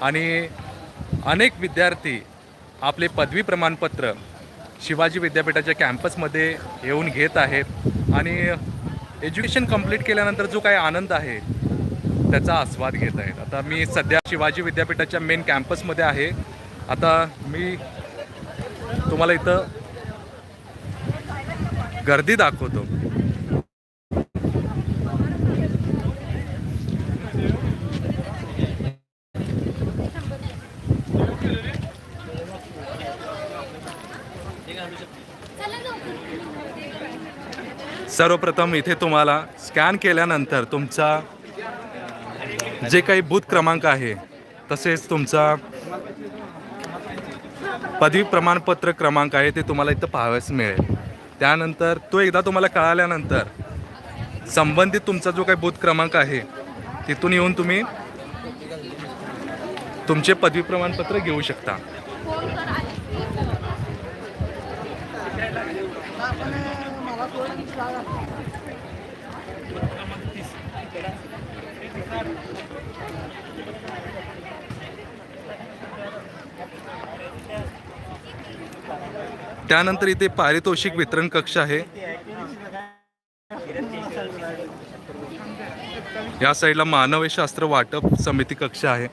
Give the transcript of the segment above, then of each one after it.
आणि अनेक विद्यार्थी आपले पदवी प्रमाणपत्र शिवाजी विद्यापीठाच्या कॅम्पसमध्ये येऊन घेत आहेत. आणि एज्युकेशन कंप्लीट केल्यानंतर जो काही आनंद आहे त्याचा आस्वाद घेत आहेत. आता मी सध्या शिवाजी विद्यापीठाच्या मेन कॅम्पसमध्ये आहे. आता मी तुम्हाला इथं गर्दी दाखवतो. सर्वप्रथम इथे तुम्हाला स्कॅन केल्यानंतर तुमचा जे काही बूथ क्रमांक आहे तसेच तुमचा पदवी प्रमाणपत्र क्रमांक आहे ते तुम्हाला इथं पाहावयास मिळेल. त्यानंतर तो एकदा तुम्हाला कळाल्यानंतर संबंधित तुमचा जो काही बूथ क्रमांक आहे तिथून येऊन तुम्ही तुमचे पदवी प्रमाणपत्र घेऊ शकता. त्यानंतर इथे पारितोषिक वितरण कक्ष आहे. या साईडला मानवशास्त्र वाटप समिती कक्ष आहे.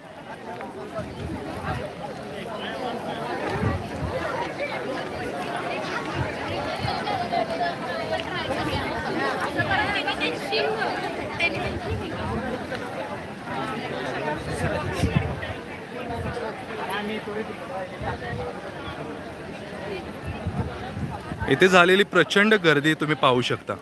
इथे झालेली प्रचंड गर्दी तुम्ही पाहू शकता.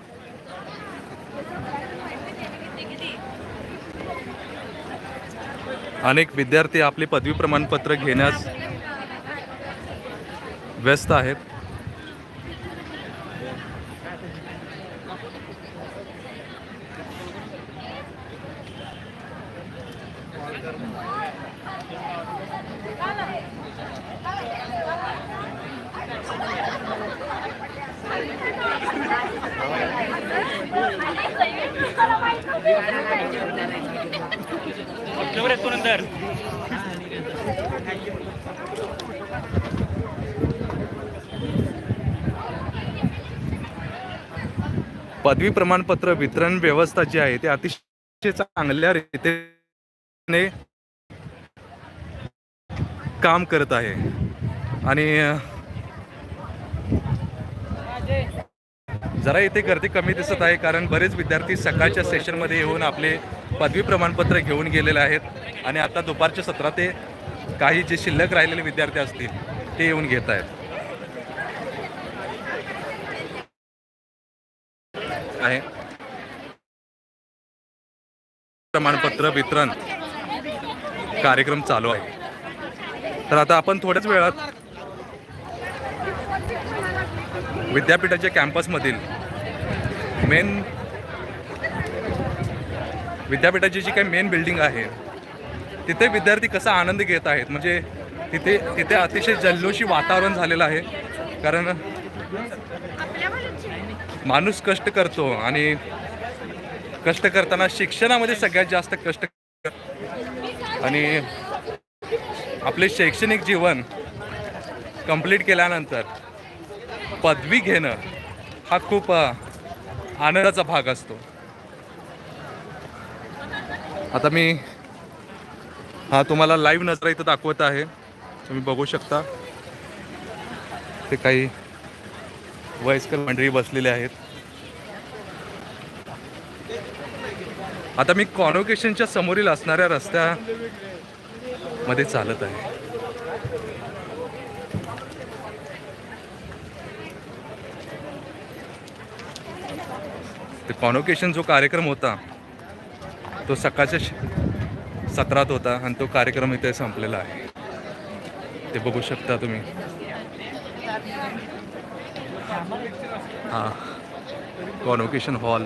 अनेक विद्यार्थी आपले पदवी प्रमाणपत्र घेण्यास व्यस्त आहेत. जवळ येतो नंतर पदवी प्रमाणपत्र वितरण व्यवस्था जी आहे ती अतिशय चांगल्या रीतीने काम करत आहे. आणि जरा इथे गर्दी कमी दिसत आहे कारण बरेच विद्यार्थी सकाळच्या सेशनमध्ये येऊन आपले पदवी प्रमाणपत्र घेऊन गेलेले आहेत. आणि आता दुपारच्या सत्रात ते काही जे शिल्लक राहिलेले विद्यार्थी असतील ते येऊन घेत आहेत. आहे. प्रमाणपत्र वितरण कार्यक्रम चालू आहे. तर आता आपण थोड्याच वेळात विद्यापीठाच्या कॅम्पसमधील मेन विद्यापीठाची जी काही मेन बिल्डिंग आहे तिथे विद्यार्थी कसा आनंद घेत आहेत? म्हणजे तिथे तिथे अतिशय जल्लोषी वातावरण झालेलं आहे. कारण माणूस कष्ट करतो आणि कष्ट करताना शिक्षणामध्ये सगळ्यात जास्त कष्ट आणि आपले शैक्षणिक जीवन कंप्लीट केल्यानंतर पदवी घेणं हा खूप आनंदाचा भाग असतो. आता मी हा तुम्हाला लाईव्ह नजरा इथं दाखवत आहे. तुम्ही बघू शकता. ते काही वयस्कर मंडळी बसलेले आहेत. आता मी कॉन्व्होकेशनच्या समोरील असणाऱ्या रस्त्यामध्ये चालत आहे. ते कॉन्व्होकेशन जो कार्यक्रम होता तो सकाळच्या सत्रात होता आणि तो कार्यक्रम इथे संपलेला आहे. ते बघू शकता तुम्ही. हा. कॉन्व्होकेशन हॉल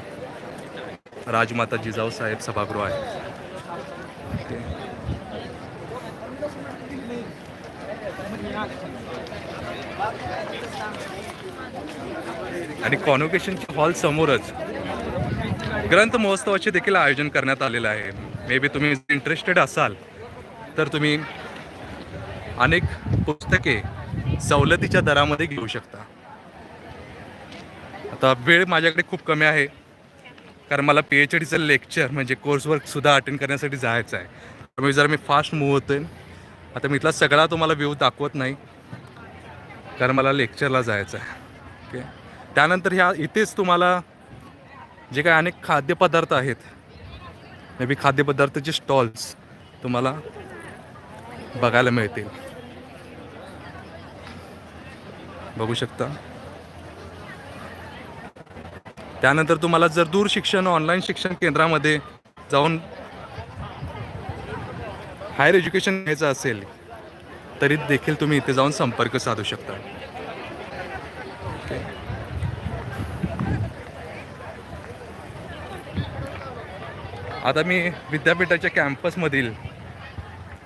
राजमाता जिजाऊ साहेब सभागृह आहे. आणि कॉन्व्होकेशनच्या हॉल समोरच ग्रंथ महोत्सवाचे देखील आयोजन करण्यात आलेलं आहे. मे बी तुम्ही इंटरेस्टेड असाल तर तुम्ही अनेक पुस्तके सवलतीच्या दरामध्ये घेऊ शकता. आता वेळ माझ्याकडे खूप कमी आहे कारण मला पी एच डीचं लेक्चर म्हणजे कोर्सवर्क सुद्धा अटेंड करण्यासाठी जायचं आहे. त्यामुळे जरा मी फास्ट मूव्ह होतोय. आता मी इथला सगळा तुम्हाला व्ह्यू दाखवत नाही कारण मला लेक्चरला जायचं आहे. ओके त्यानंतर ह्या इथेच तुम्हाला जे काही अनेक खाद्यपदार्थ आहेत मे बी खाद्यपदार्थाचे स्टॉल्स तुम्हाला बघायला मिळतील. बघू शकता. त्यानंतर तुम्हाला जर दूर शिक्षण ऑनलाईन शिक्षण केंद्रामध्ये जाऊन हायर एज्युकेशन घ्यायचं असेल तरी देखील तुम्ही इथे जाऊन संपर्क साधू शकता. आता मी विद्यापीठाच्या कॅम्पसमधील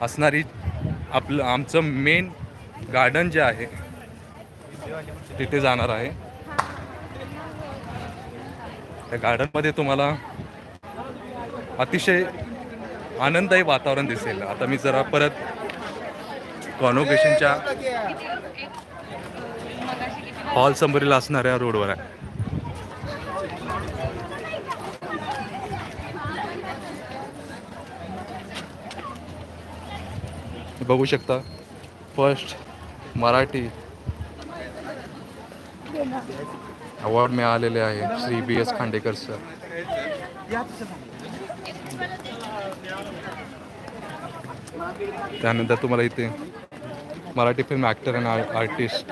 असणारी आपलं आमचं मेन गार्डन जे आहे तिथे जाणार आहे त्या गार्डनमध्ये तुम्हाला अतिशय आनंददायी वातावरण दिसेल आता मी जरा परत कॉन्व्होकेशनच्या हॉल समोरील असणाऱ्या रोडवर आहे बघू शकता. फर्स्ट मराठी अवॉर्ड मिळालेले आहे Shri B S Khandekar sir त्यानंतर तुम्हाला इथे मराठी फिल्म ॲक्टर आणि आर्टिस्ट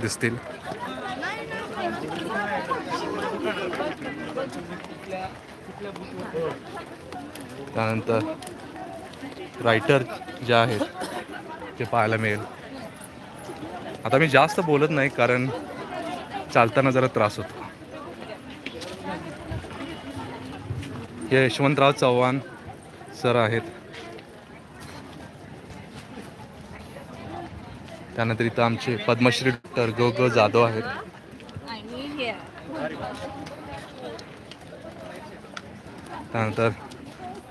दिसतील. त्यानंतर रायटर जे आहेत ते पाहायला मिळेल. आता मी जास्त बोलत नाही कारण चालताना जरा त्रास होतो. हे यशवंतराव चव्हाण सर आहेत. त्यानंतर इथं आमचे पद्मश्री डॉक्टर ग ग जाधव आहेत. त्यानंतर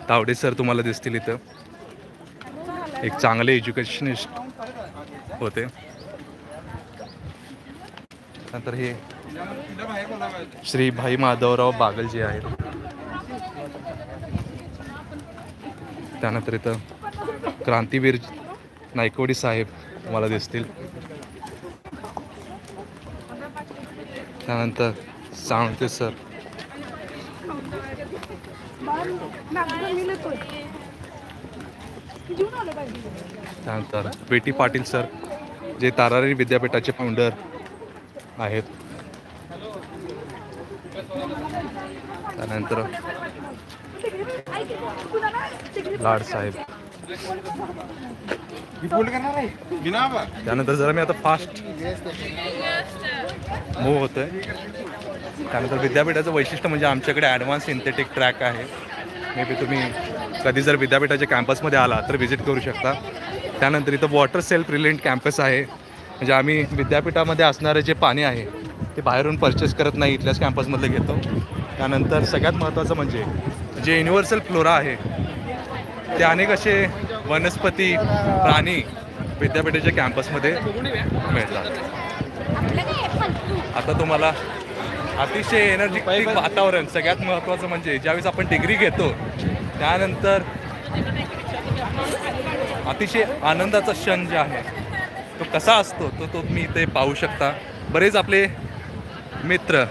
तावडे सर तुम्हाला दिसतील इथं. एक चांगले एज्युकेशनिस्ट होते. नंतर हे श्री भाई माधवराव बागल जे आहेत. त्यानंतर इथं क्रांतीवीर नायकवडी साहेब मला दिसतील. त्यानंतर सांगते सर. त्यानंतर बेटी पाटील सर जे तारारी विद्यापीठाचे फाउंडर आहेत. त्यानंतर लाड साहेब. त्यानंतर जरा मी आता फास्ट मूव होतोय. त्यानंतर विद्यापीठाचं वैशिष्ट्य म्हणजे आमच्याकडे ॲडव्हान्स सिंथेटिक ट्रॅक आहे. मे बी तुम्ही कधी जर विद्यापीठाच्या कॅम्पसमध्ये आला तर व्हिजिट करू शकता. त्यानंतर इथं वॉटर सेल्फ रिलेंट कॅम्पस आहे. म्हणजे आम्ही विद्यापीठामध्ये असणारं जे पाणी आहे ते बाहेरून परचेस करत नाही इथल्याच कॅम्पसमधलं घेतो. त्यानंतर सगळ्यात महत्त्वाचं म्हणजे जे युनिव्हर्सल फ्लोरा आहे ते अनेक असे वनस्पती प्राणी विद्यापीठाच्या कॅम्पसमध्ये मिळतात. आता तुम्हाला अतिशय एनर्जेटिक वातावरण सगळ्यात महत्त्वाचं म्हणजे ज्यावेळेस आपण डिग्री घेतो त्यानंतर अतिशय आनंदाचा क्षण जे आहे तो कसा असतो तो तो तुम्ही इथे पाहू शकता. बरेच आपले मित्र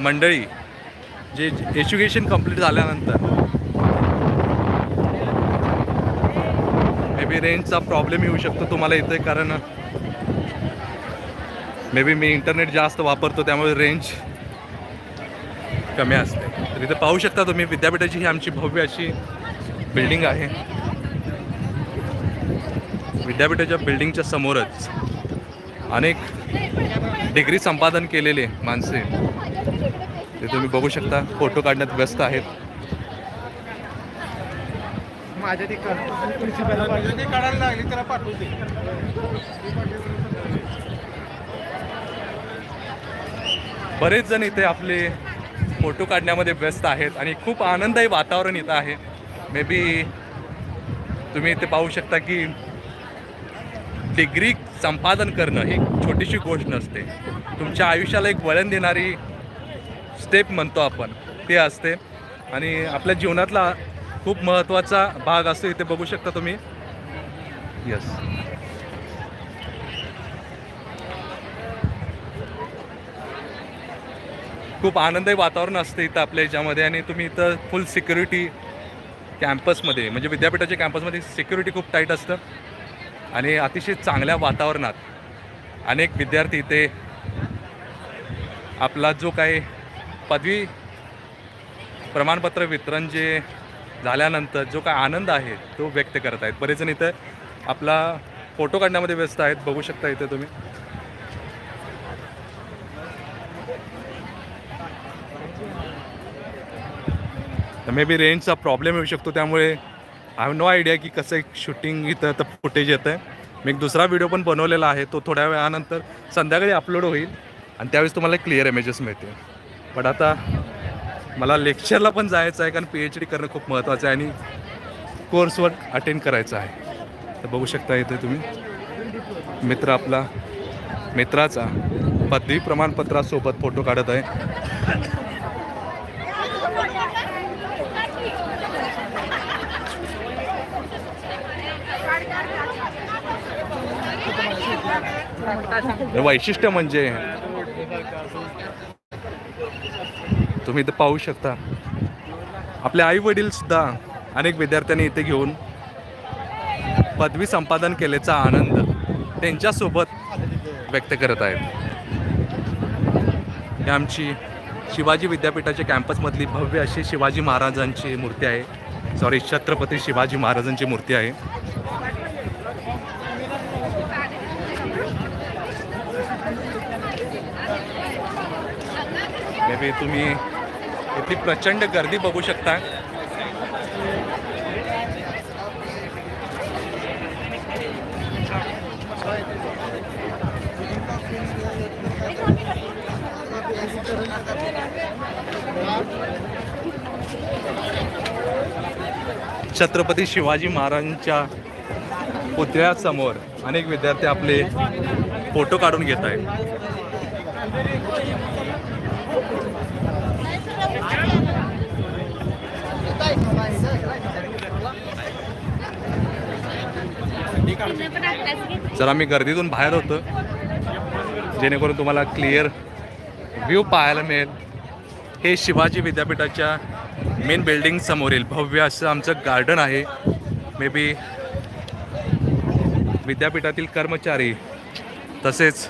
मंडळी जे एज्युकेशन कंप्लीट झाल्यानंतर मे बी रेंजचा प्रॉब्लेम येऊ शकतो तुम्हाला इथे कारण मे बी मी इंटरनेट जास्त वापरतो त्यामुळे रेंज कमी असते. तर इथे पाहू शकता तुम्ही विद्यापीठाची ही आमची भव्य अशी बिल्डिंग आहे. विद्यापीठाच्या बिल्डिंगच्या समोरच अनेक डिग्री संपादन केलेले माणसे. ते तुम्ही बघू शकता फोटो काढण्यात व्यस्त आहेत. बरेच जण इथे आपले फोटो काढण्यामध्ये व्यस्त आहेत आणि खूप आनंददायी वातावरण इथं आहे. मे बी तुम्ही इथे पाहू शकता की डिग्री संपादन करणं ही छोटीशी गोष्ट नसते. तुमच्या आयुष्याला एक वळण देणारी स्टेप म्हणतो आपण. ते असते. आणि आपल्या जीवनातला खूप महत्त्वाचा भाग असतो. इथे बघू शकता तुम्ही. यस खूप आनंददायी वातावरण असतं इथं आपल्या याच्यामध्ये आणि तुम्ही इथं फुल सिक्युरिटी कॅम्पसमध्ये म्हणजे विद्यापीठाच्या कॅम्पसमध्ये सिक्युरिटी खूप टाईट असतं आणि अतिशय चांगल्या वातावरणात अनेक विद्यार्थी इथे आपला जो काही पदवी प्रमाणपत्र वितरण जे झाल्यानंतर जो काय आनंद आहे तो व्यक्त करत आहेत. बरेच जण इथं आपला फोटो काढण्यामध्ये व्यस्त आहेत. बघू शकता इथे तुम्ही. तर मे बी रेंजचा प्रॉब्लेम येऊ शकतो. त्यामुळे आय हॅव नो आयडिया की कसं एक शूटिंग इथं तर फुटेज येतं आहे मी एक दुसरा व्हिडिओ पण बनवलेला आहे. तो थोड्या वेळानंतर संध्याकाळी अपलोड होईल आणि त्यावेळेस तुम्हाला क्लिअर इमेजेस मिळतील. पण आता मला लेक्चरला पण जायचं आहे कारण पी एच डी करणं खूप महत्त्वाचं आहे आणि कोर्सवर अटेंड करायचं आहे. तर बघू शकता इथे तुम्ही. मित्र आपला मित्राचा पदवी प्रमाणपत्रासोबत फोटो काढत आहे. वैशिष्ट्य म्हणजे तुम्ही इथं पाहू शकता. आपले आई वडील सुद्धा अनेक विद्यार्थ्यांनी इथे घेऊन पदवी संपादन केल्याचा आनंद त्यांच्यासोबत व्यक्त करत आहेत. ही आमची शिवाजी विद्यापीठाच्या कॅम्पसमधली भव्य अशी शिवाजी महाराजांची मूर्ती आहे. सॉरी छत्रपती शिवाजी महाराजांची मूर्ती आहे. मे तुम्ही इथली प्रचंड गर्दी बघू शकता. छत्रपती शिवाजी महाराजांच्या पुतळ्यासमोर अनेक विद्यार्थी आपले फोटो काढून घेत आहेत. जर आम्ही गर्दीतून बाहेर होतो. जेणेकरून तुम्हाला क्लिअर व्ह्यू पाहायला मिळेल. हे शिवाजी विद्यापीठाच्या मेन बिल्डिंग समोरील भव्य असं आमचं गार्डन आहे. मे बी विद्यापीठातील कर्मचारी तसेच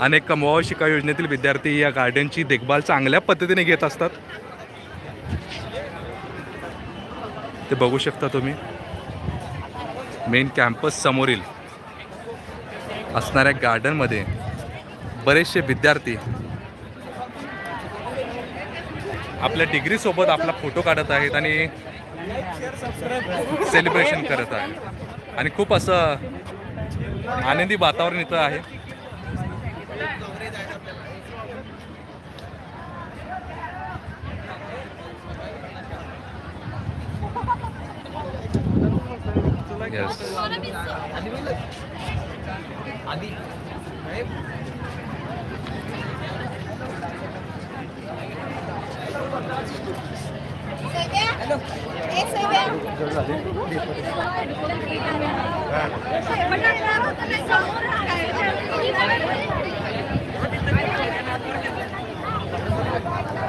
अनेक कमवाव शिका योजनेतील विद्यार्थी या गार्डनची देखभाल चांगल्या पद्धतीने घेत असतात. ते बघू शकता तुम्ही. मेन कॅम्पस समोरील असणाऱ्या गार्डनमध्ये बरेचसे विद्यार्थी आपल्या डिग्रीसोबत आपला फोटो काढत आहेत आणि सेलिब्रेशन करत आहेत. आणि खूप असं आनंदी वातावरण इथं आहे.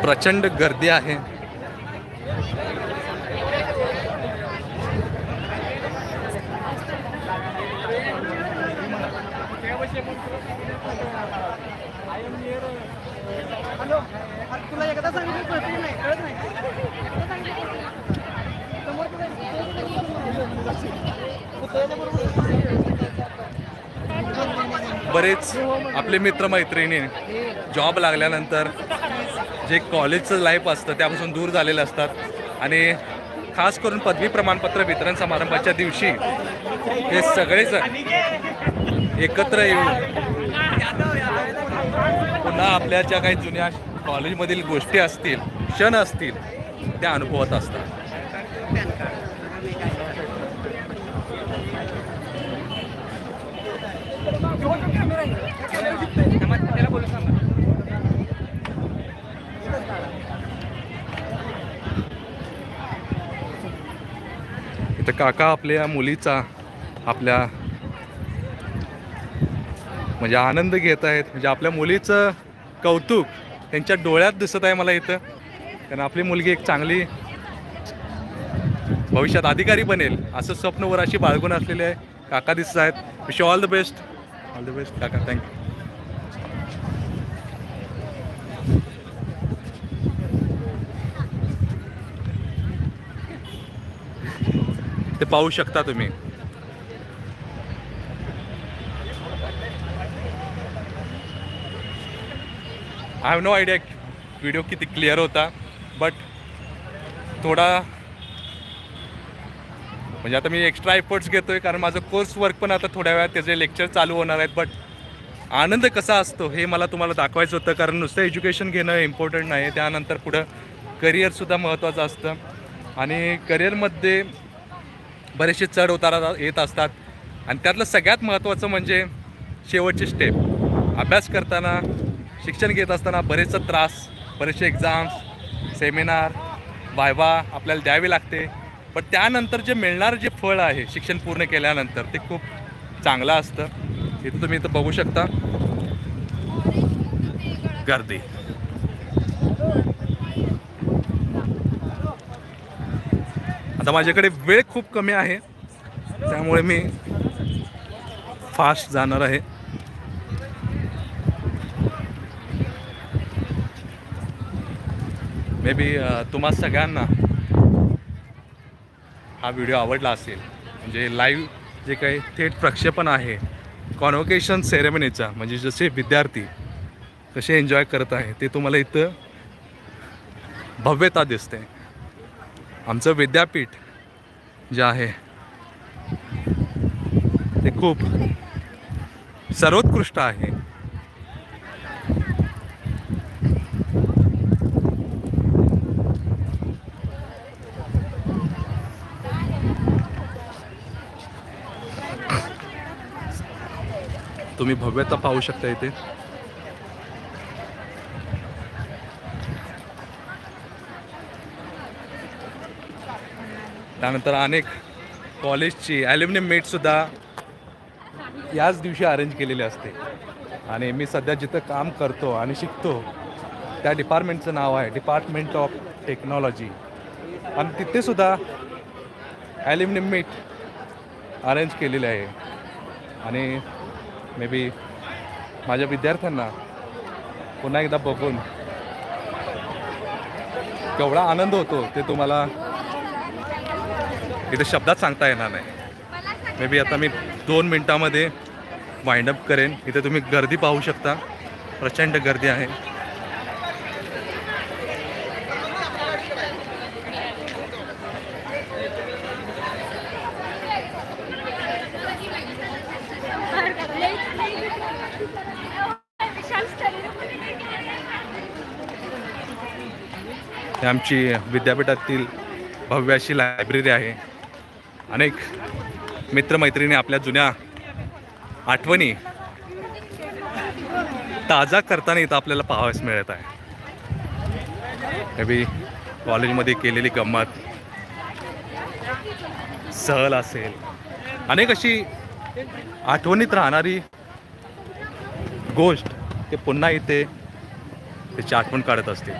प्रचंड गर्दी आहे. तुला एकदा सांगितलं कळत नाही कळत नाही बरेच आपले मित्रमैत्रिणी जॉब लागल्यानंतर जे कॉलेजचं लाईफ असतं त्यापासून दूर झालेलं असतात. आणि खास करून पदवी प्रमाणपत्र वितरण समारंभाच्या दिवशी हे सगळेजण एकत्र येऊन पुन्हा आपल्या ज्या काही जुन्या कॉलेजमधील गोष्टी असतील क्षण असतील त्या अनुभवत असतात. इथं काका आपल्या मुलीचा आपल्या म्हणजे आनंद घेत आहेत. म्हणजे आपल्या मुलीचं कौतुक त्यांच्या डोळ्यात दिसत आहे मला इथं. कारण आपली मुलगी एक चांगली भविष्यात अधिकारी बनेल. असं स्वप्न वर अशी बाळगून असलेले आहे काका दिसत आहेत. Wish all the best all the best काका थँक्यू ते पाहू शकता तुम्ही. I have no idea video किती क्लिअर होता बट थोडा म्हणजे आता मी एक्स्ट्रा एफर्ट्स आहे कारण माझं कोर्स वर्क पण आता थोड्या वेळात त्याचे लेक्चर चालू होणार आहेत. बट आनंद कसा असतो हे मला तुम्हाला दाखवायचं होतं कारण नुसतं एज्युकेशन घेणं इम्पॉर्टंट नाही. त्यानंतर पुढं करिअरसुद्धा महत्त्वाचं असतं. आणि करिअरमध्ये बरेचसे चढ उतार येत असतात. आणि त्यातलं सगळ्यात महत्त्वाचं म्हणजे शेवटचे स्टेप अभ्यास करताना शिक्षण घेत असताना बरेचसा त्रास बरेचसे एक्झाम्स सेमिनार वायवा आपल्याला द्यावे लागते. पण त्यानंतर जे मिळणारं जे फळ आहे शिक्षण पूर्ण केल्यानंतर ते खूप चांगलं असतं. इथं तुम्ही इथं बघू शकता. गर्दी. आता माझ्याकडे वेळ खूप कमी आहे. त्यामुळे मी फास्ट जाणार आहे. मे बी तुम्हा सगळ्यांना हा व्हिडिओ आवडला असेल म्हणजे लाईव्ह जे काही थेट प्रक्षेपण आहे कॉन्व्होकेशन सेरेमनीचा म्हणजे जसे विद्यार्थी कसे एन्जॉय करत आहे ते तुम्हाला इथं भव्यता दिसते. आमचं विद्यापीठ जे आहे ते खूप सर्वोत्कृष्ट आहे. तुम्ही भव्यता पाहू शकता इथे. त्यानंतर अनेक कॉलेजची ॲल्युमिनियम मीटसुद्धा याच दिवशी अरेंज केलेली असते. आणि मी सध्या जिथं काम करतो आणि शिकतो त्या डिपार्टमेंटचं नाव आहे डिपार्टमेंट ऑफ टेक्नॉलॉजी आणि तिथेसुद्धा ॲल्युमिनियम मीट अरेंज केलेले आहे. आणि मे बी माझ्या विद्यार्थ्यांना पुन्हा एकदा बघून केवढा आनंद होतो ते तुम्हाला इथे शब्दात सांगता येणार नाही. मे बी आता मी दोन मिनटामध्ये वाइंडअप करेन. इथे तुम्ही गर्दी पाहू शकता. प्रचंड गर्दी आहे. हे आमची विद्यापीठातील भव्य अशी लायब्ररी आहे. अनेक मित्रमैत्रिणी आपल्या जुन्या आठवणी ताजा करताना इथं आपल्याला पाहावयास मिळत आहे. मे बी कॉलेजमध्ये केलेली गंमत सहल असेल. अनेक अशी आठवणीत राहणारी गोष्ट ते पुन्हा इथे त्याची आठवण काढत असते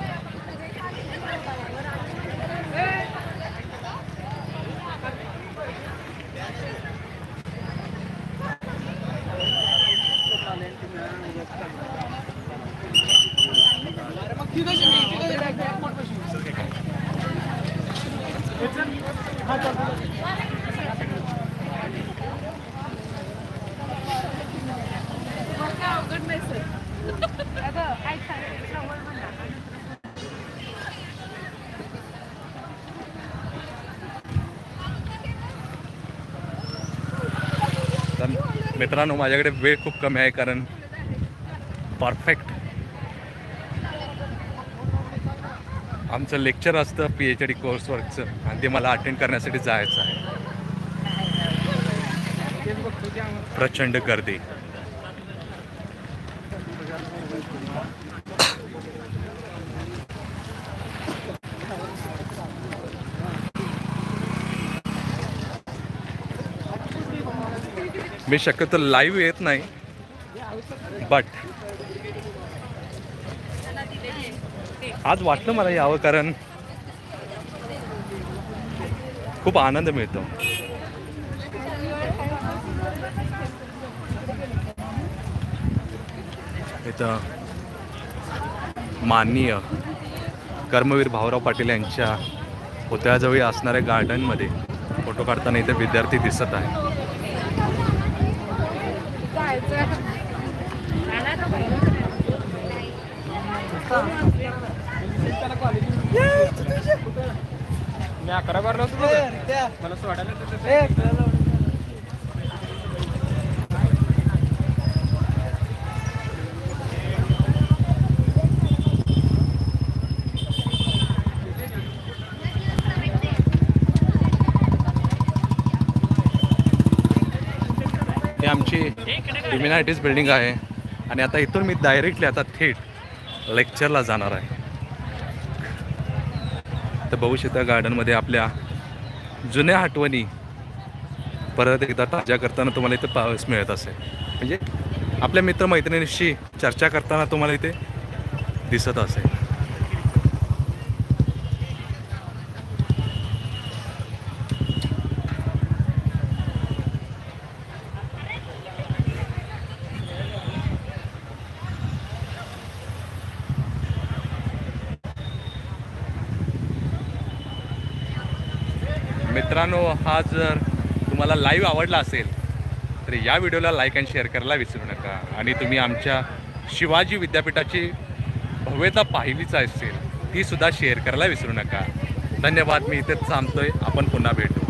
मित्रांनो माझ्याकडे वेळ खूप कमी आहे कारण परफेक्ट आमचं लेक्चर असतं पी एच डी कोर्सवर्कचं आणि ते मला अटेंड करण्यासाठी जायचं आहे. प्रचंड गर्दी. मी शक्यतो लाईव्ह येत नाही बट आज वाटलं मला यावं कारण खूप आनंद मिळतो. इथं माननीय कर्मवीर भाऊराव पाटील यांच्या पुतळ्याजवळ असणाऱ्या गार्डनमध्ये फोटो काढताना इथे विद्यार्थी दिसत आहे मी अकरा बारला होतो. मला सोडायला ही आमची ह्युमॅनिटीज बिल्डिंग आहे. आणि आता इथून मी डायरेक्टली आता थेट लेक्चरला जाणार आहे. तर बघू गार्डनमध्ये आपल्या जुन्या आठवणी परत एकदा ताज्या करताना तुम्हाला इथे पावस मिळत असेल. म्हणजे आपल्या मित्रमैत्रिणींशी चर्चा करताना तुम्हाला इथे दिसत असेल मित्रांनो हा जर तुम्हाला लाईव्ह आवडला असेल तर या व्हिडिओला लाईक अँड शेअर करायला विसरू नका. आणि तुम्ही आमच्या शिवाजी विद्यापीठाची भव्यता पाहिलीच असेल तीसुद्धा शेअर करायला विसरू नका. धन्यवाद मी इथेच थांबतोय. आपण पुन्हा भेटू.